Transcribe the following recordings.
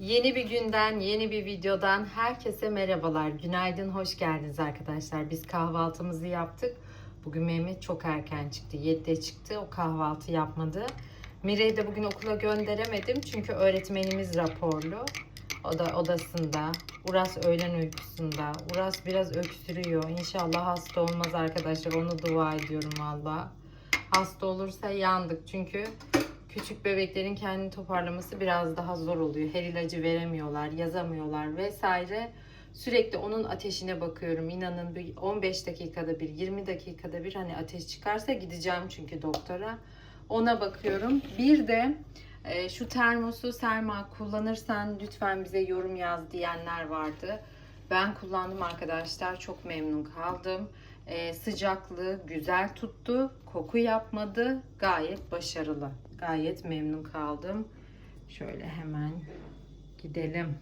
Yeni bir günden, yeni bir videodan herkese merhabalar. Günaydın, hoş geldiniz arkadaşlar. Biz kahvaltımızı yaptık. Bugün Mehmet çok erken çıktı. 7'de çıktı. O kahvaltı yapmadı. Mire'yi de bugün okula gönderemedim. Çünkü öğretmenimiz raporlu. O da odasında. Uras öğlen uykusunda. Uras biraz öksürüyor. İnşallah hasta olmaz arkadaşlar. Onu dua ediyorum valla. Hasta olursa yandık. Çünkü küçük bebeklerin kendini toparlaması biraz daha zor oluyor. Her ilacı veremiyorlar, yazamıyorlar vesaire. Sürekli onun ateşine bakıyorum. İnanın bir 15 dakikada bir, 20 dakikada bir hani ateş çıkarsa gideceğim çünkü doktora. Ona bakıyorum. Bir de e, şu termosu Serma kullanırsan lütfen bize yorum yaz diyenler vardı. Ben kullandım arkadaşlar. Çok memnun kaldım. E, sıcaklığı güzel tuttu. Koku yapmadı. Gayet başarılı. Gayet memnun kaldım. Şöyle hemen gidelim.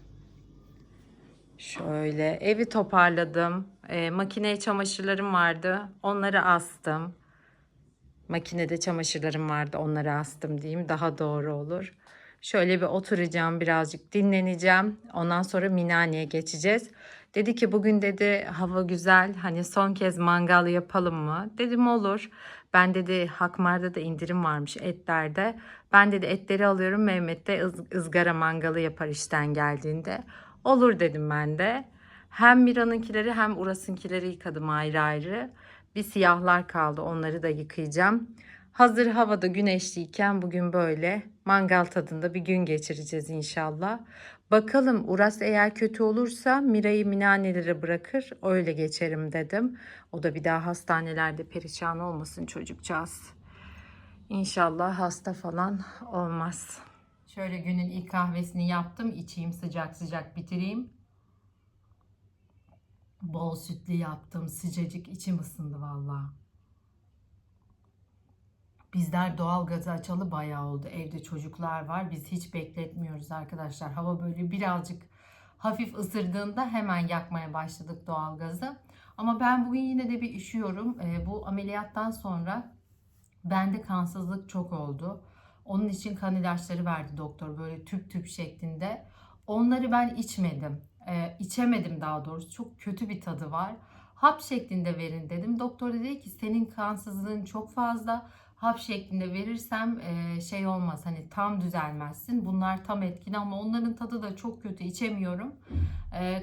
Şöyle evi toparladım. E, makineye çamaşırlarım vardı. Onları astım. Makinede çamaşırlarım vardı. Onları astım diyeyim. Daha doğru olur. Şöyle bir oturacağım birazcık dinleneceğim. Ondan sonra Minane'ye geçeceğiz. Dedi ki bugün dedi hava güzel hani son kez mangal yapalım mı? Dedim olur. Ben dedi Hakmar'da da indirim varmış etlerde. Ben dedi etleri alıyorum Mehmet de ız- ızgara mangalı yapar işten geldiğinde. Olur dedim ben de. Hem Mira'nınkileri hem Uras'ınkileri yıkadım ayrı ayrı. Bir siyahlar kaldı onları da yıkayacağım. Hazır havada güneşliyken bugün böyle mangal tadında bir gün geçireceğiz inşallah. Bakalım Uras eğer kötü olursa Mira'yı minanelere bırakır öyle geçerim dedim. O da bir daha hastanelerde perişan olmasın çocukcağız. İnşallah hasta falan olmaz. Şöyle günün ilk kahvesini yaptım. içeyim sıcak sıcak bitireyim. Bol sütlü yaptım. Sıcacık içim ısındı vallahi. Bizler doğal gazı açalı bayağı oldu. Evde çocuklar var. Biz hiç bekletmiyoruz arkadaşlar. Hava böyle birazcık hafif ısırdığında hemen yakmaya başladık doğal gazı. Ama ben bugün yine de bir üşüyorum. Ee, bu ameliyattan sonra bende kansızlık çok oldu. Onun için kan ilaçları verdi doktor böyle tüp tüp şeklinde. Onları ben içmedim. Ee, içemedim daha doğrusu. Çok kötü bir tadı var. Hap şeklinde verin dedim. Doktor dedi ki senin kansızlığın çok fazla hap şeklinde verirsem şey olmaz hani tam düzelmezsin. Bunlar tam etkili ama onların tadı da çok kötü içemiyorum.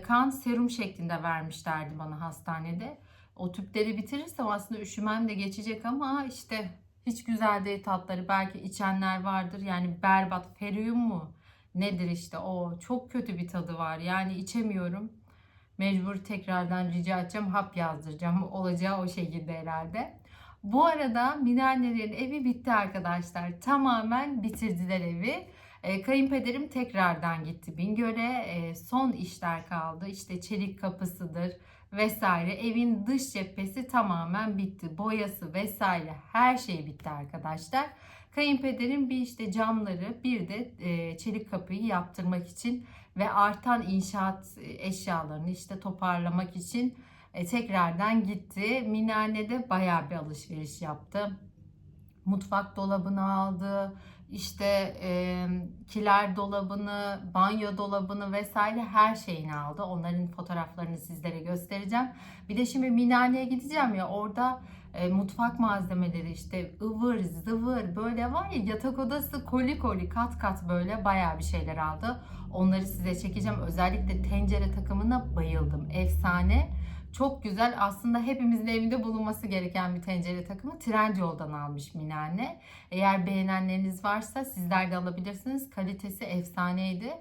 Kan serum şeklinde vermişlerdi bana hastanede. O tüpleri bitirirsem aslında üşümem de geçecek ama işte hiç güzel değil tatları. Belki içenler vardır yani berbat feriyum mu? Nedir işte o çok kötü bir tadı var yani içemiyorum. Mecbur tekrardan rica edeceğim hap yazdıracağım. Olacağı o şekilde herhalde. Bu arada Minannelerin evi bitti arkadaşlar. Tamamen bitirdiler evi. E, kayınpederim tekrardan gitti Bingöl'e. E, son işler kaldı. İşte çelik kapısıdır vesaire. Evin dış cephesi tamamen bitti. Boyası vesaire her şey bitti arkadaşlar. Kayınpederim bir işte camları bir de e, çelik kapıyı yaptırmak için ve artan inşaat eşyalarını işte toparlamak için e, tekrardan gitti. Minane'de bayağı bir alışveriş yaptı. Mutfak dolabını aldı. İşte e, kiler dolabını, banyo dolabını vesaire her şeyini aldı. Onların fotoğraflarını sizlere göstereceğim. Bir de şimdi Minane'ye gideceğim ya orada e, mutfak malzemeleri işte ıvır zıvır böyle var ya yatak odası koli koli kat kat böyle bayağı bir şeyler aldı. Onları size çekeceğim. Özellikle tencere takımına bayıldım. Efsane. Çok güzel. Aslında hepimizin evinde bulunması gereken bir tencere takımı Trendyol'dan almış Minane. Eğer beğenenleriniz varsa sizler de alabilirsiniz. Kalitesi efsaneydi.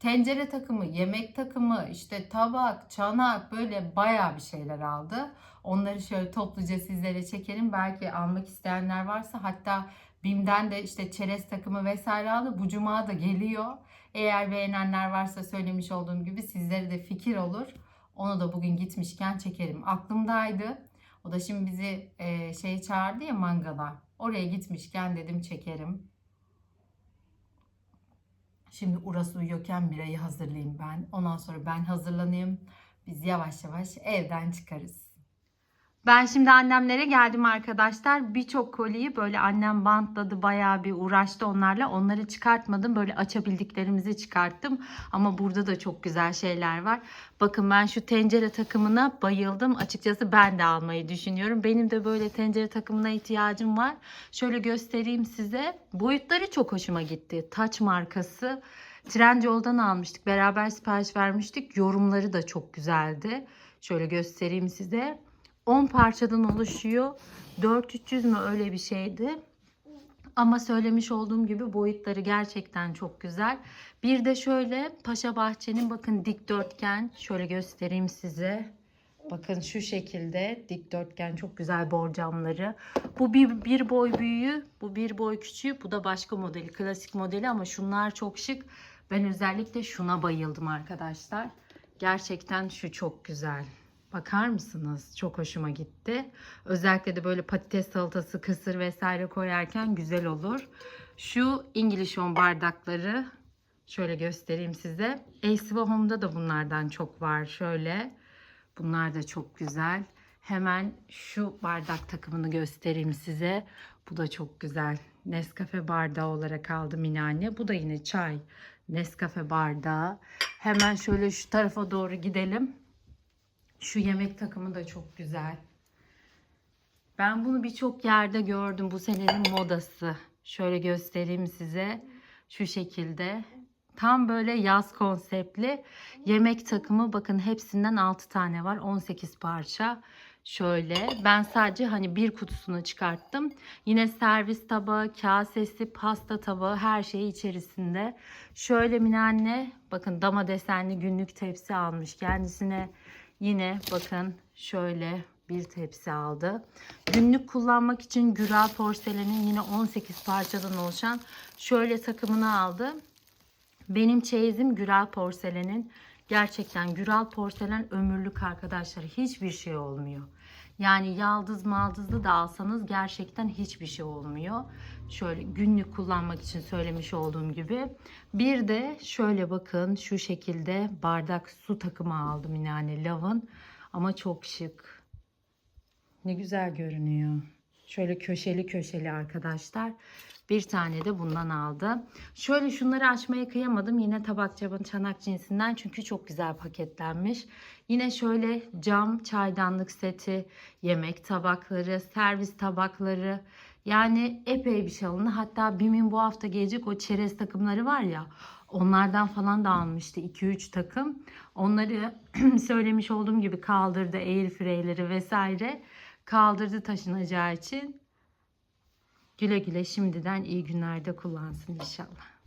Tencere takımı, yemek takımı, işte tabak, çanak böyle bayağı bir şeyler aldı. Onları şöyle topluca sizlere çekelim. Belki almak isteyenler varsa hatta BİM'den de işte çerez takımı vesaire aldı. Bu cuma da geliyor. Eğer beğenenler varsa söylemiş olduğum gibi sizlere de fikir olur. Onu da bugün gitmişken çekerim. Aklımdaydı. O da şimdi bizi e, şey çağırdı ya mangala. Oraya gitmişken dedim çekerim. Şimdi Uras uyuyorken birayı hazırlayayım ben. Ondan sonra ben hazırlanayım. Biz yavaş yavaş evden çıkarız. Ben şimdi annemlere geldim arkadaşlar. Birçok koliyi böyle annem bantladı. Bayağı bir uğraştı onlarla. Onları çıkartmadım. Böyle açabildiklerimizi çıkarttım. Ama burada da çok güzel şeyler var. Bakın ben şu tencere takımına bayıldım. Açıkçası ben de almayı düşünüyorum. Benim de böyle tencere takımına ihtiyacım var. Şöyle göstereyim size. Boyutları çok hoşuma gitti. Taç markası. Trendyol'dan almıştık. Beraber sipariş vermiştik. Yorumları da çok güzeldi. Şöyle göstereyim size. 10 parçadan oluşuyor. 4300 mü öyle bir şeydi. Ama söylemiş olduğum gibi boyutları gerçekten çok güzel. Bir de şöyle Paşa Bahçe'nin bakın dikdörtgen şöyle göstereyim size. Bakın şu şekilde dikdörtgen çok güzel borcamları. Bu bir, bir boy büyüğü, bu bir boy küçüğü, bu da başka modeli, klasik modeli ama şunlar çok şık. Ben özellikle şuna bayıldım arkadaşlar. Gerçekten şu çok güzel. Bakar mısınız? Çok hoşuma gitti. Özellikle de böyle patates salatası, kısır vesaire koyarken güzel olur. Şu İngiliz Home bardakları şöyle göstereyim size. Elsiva Home'da da bunlardan çok var. Şöyle. Bunlar da çok güzel. Hemen şu bardak takımını göstereyim size. Bu da çok güzel. Nescafe bardağı olarak aldım anne. Bu da yine çay. Nescafe bardağı. Hemen şöyle şu tarafa doğru gidelim. Şu yemek takımı da çok güzel. Ben bunu birçok yerde gördüm. Bu senenin modası. Şöyle göstereyim size. Şu şekilde. Tam böyle yaz konseptli yemek takımı. Bakın hepsinden 6 tane var. 18 parça. Şöyle ben sadece hani bir kutusunu çıkarttım. Yine servis tabağı, kasesi, pasta tabağı her şey içerisinde. Şöyle Mine anne bakın dama desenli günlük tepsi almış. Kendisine yine bakın şöyle bir tepsi aldı. Günlük kullanmak için Güral porselenin yine 18 parçadan oluşan şöyle takımını aldı. Benim çeyizim Güral porselenin. Gerçekten Güral porselen ömürlük arkadaşlar. Hiçbir şey olmuyor. Yani yaldız maldızlı da alsanız gerçekten hiçbir şey olmuyor. Şöyle günlük kullanmak için söylemiş olduğum gibi. Bir de şöyle bakın şu şekilde bardak su takımı aldım yani lavın. Ama çok şık. Ne güzel görünüyor. Şöyle köşeli köşeli arkadaşlar. Bir tane de bundan aldı. Şöyle şunları açmaya kıyamadım. Yine tabak cabın çanak cinsinden çünkü çok güzel paketlenmiş. Yine şöyle cam çaydanlık seti, yemek tabakları, servis tabakları. Yani epey bir şey alındı. Hatta BİM'in bu hafta gelecek o çerez takımları var ya. Onlardan falan da almıştı 2-3 takım. Onları söylemiş olduğum gibi kaldırdı air freyleri vesaire. Kaldırdı taşınacağı için. Güle güle şimdiden iyi günlerde kullansın inşallah.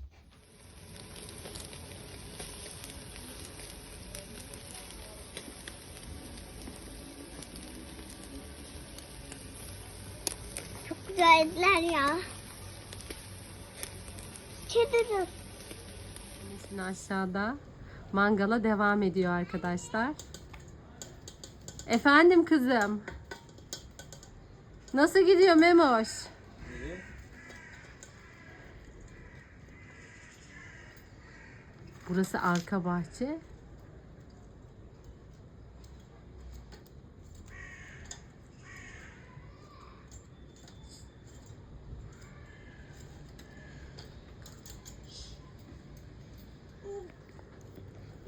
Güzeller ya. De Şimdi aşağıda mangala devam ediyor arkadaşlar. Efendim kızım. Nasıl gidiyor Memoş? Burası arka bahçe.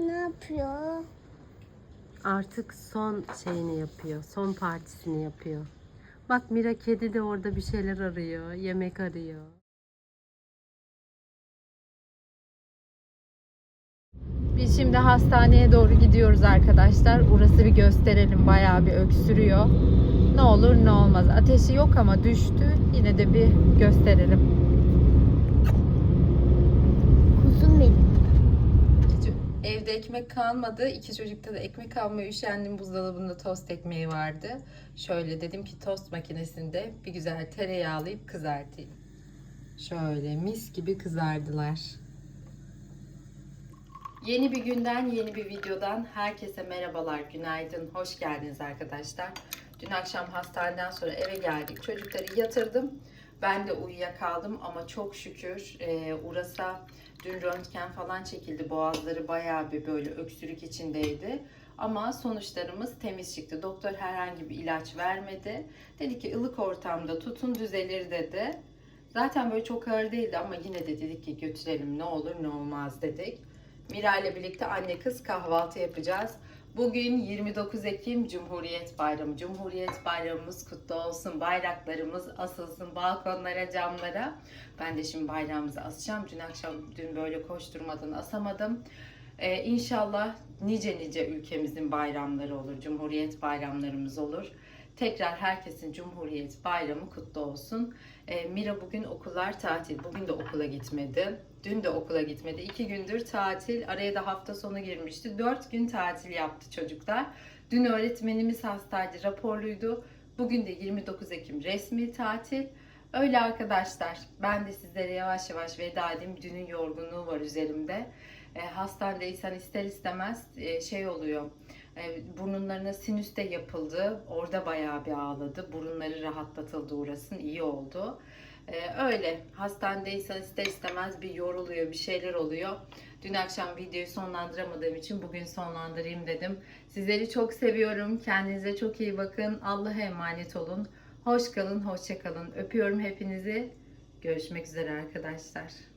ne yapıyor? Artık son şeyini yapıyor. Son partisini yapıyor. Bak Mira kedi de orada bir şeyler arıyor. Yemek arıyor. Biz şimdi hastaneye doğru gidiyoruz arkadaşlar. Urası bir gösterelim. Bayağı bir öksürüyor. Ne olur ne olmaz. Ateşi yok ama düştü. Yine de bir gösterelim. Kuzum benim. Evde ekmek kalmadı. İki çocukta da ekmek almaya üşendim. Buzdolabında tost ekmeği vardı. Şöyle dedim ki tost makinesinde bir güzel tereyağlayıp kızartayım. Şöyle mis gibi kızardılar. Yeni bir günden, yeni bir videodan herkese merhabalar, günaydın, hoş geldiniz arkadaşlar. Dün akşam hastaneden sonra eve geldik, çocukları yatırdım. Ben de uyuyakaldım ama çok şükür e, Uras'a dün röntgen falan çekildi. Boğazları bayağı bir böyle öksürük içindeydi. Ama sonuçlarımız temiz çıktı. Doktor herhangi bir ilaç vermedi. Dedi ki ılık ortamda tutun düzelir dedi. Zaten böyle çok ağır değildi ama yine de dedik ki götürelim ne olur ne olmaz dedik. Mira ile birlikte anne kız kahvaltı yapacağız. Bugün 29 Ekim Cumhuriyet Bayramı. Cumhuriyet Bayramımız kutlu olsun. Bayraklarımız asılsın balkonlara, camlara. Ben de şimdi bayrağımızı asacağım. Dün akşam dün böyle koşturmadan asamadım. Ee, inşallah nice nice ülkemizin bayramları olur. Cumhuriyet bayramlarımız olur. Tekrar herkesin Cumhuriyet Bayramı kutlu olsun. Ee, Mira bugün okullar tatil. Bugün de okula gitmedi. Dün de okula gitmedi. İki gündür tatil. Araya da hafta sonu girmişti. Dört gün tatil yaptı çocuklar. Dün öğretmenimiz hastaydı, raporluydu. Bugün de 29 Ekim resmi tatil. Öyle arkadaşlar. Ben de sizlere yavaş yavaş veda edeyim. Dünün yorgunluğu var üzerimde. E, hastanedeysen ister istemez e, şey oluyor. E, burnunlarına sinüs de yapıldı. Orada bayağı bir ağladı. Burunları rahatlatıldı uğrasın. iyi oldu. E, öyle. Hastanedeysen ister istemez bir yoruluyor, bir şeyler oluyor. Dün akşam videoyu sonlandıramadığım için bugün sonlandırayım dedim. Sizleri çok seviyorum. Kendinize çok iyi bakın. Allah'a emanet olun. Hoş kalın, hoşça kalın. Öpüyorum hepinizi. Görüşmek üzere arkadaşlar.